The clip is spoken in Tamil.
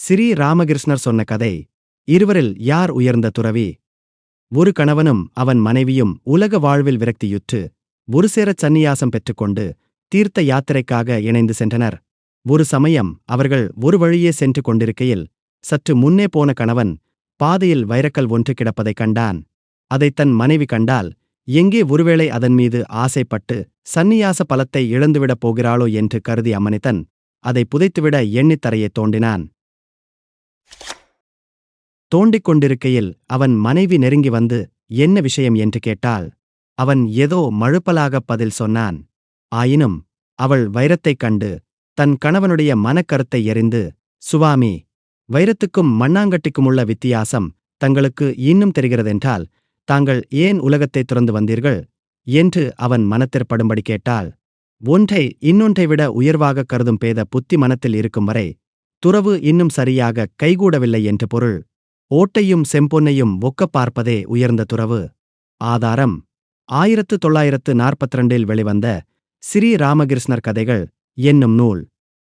ஸ்ரீ ராமகிருஷ்ணர் சொன்ன கதை இருவரில் யார் உயர்ந்த துறவி? ஒரு கணவனும் அவன் மனைவியும் உலக வாழ்வில் விரக்தியுற்று ஒரு சேரச் சந்நியாசம் பெற்றுக்கொண்டு தீர்த்த யாத்திரைக்காக இணைந்து சென்றனர். ஒரு சமயம் அவர்கள் ஒரு வழியே சென்று கொண்டிருக்கையில் சற்று முன்னே போன கணவன் பாதையில் வைரக்கல் ஒன்று கிடப்பதைக் கண்டான். அதைத் தன் மனைவி கண்டால் எங்கே ஒருவேளை அதன் மீது ஆசைப்பட்டு சந்நியாச பலத்தை இழந்துவிடப் போகிறாளோ? என்று கருதி அம்மனித்தன் அதை புதைத்துவிட எண்ணித் தரையைத் தோண்டினான். தோண்டிக் கொண்டிருக்கையில் அவன் மனைவி நெருங்கி வந்து என்ன விஷயம்? என்று கேட்டாள். அவன் ஏதோ மழுப்பலாகப் பதில் சொன்னான். ஆயினும் அவள் வைரத்தைக் கண்டு தன் கணவனுடைய மனக்கருத்தை எறிந்து சுவாமி வைரத்துக்கும் மண்ணாங்கட்டிக்குமுள்ள வித்தியாசம் தங்களுக்கு இன்னும் தெரிகிறதென்றால் தாங்கள் ஏன் உலகத்தை துறந்து வந்தீர்கள்? என்று அவன் மனத்திற்படும்படி கேட்டாள். ஒன்றை இன்னொன்றை விட உயர்வாகக் கருதும் பேத புத்தி மனத்தில் இருக்கும் வரை துறவு இன்னும் சரியாக கைகூடவில்லை என்று பொருள். ஓட்டையும் செம்பொன்னையும் ஒக்கப் பார்ப்பதே உயர்ந்த துறவு. ஆதாரம் ஆயிரத்து தொள்ளாயிரத்து நாற்பத்திரண்டில் வெளிவந்த ஸ்ரீ ராமகிருஷ்ணர் கதைகள் என்னும் நூல்.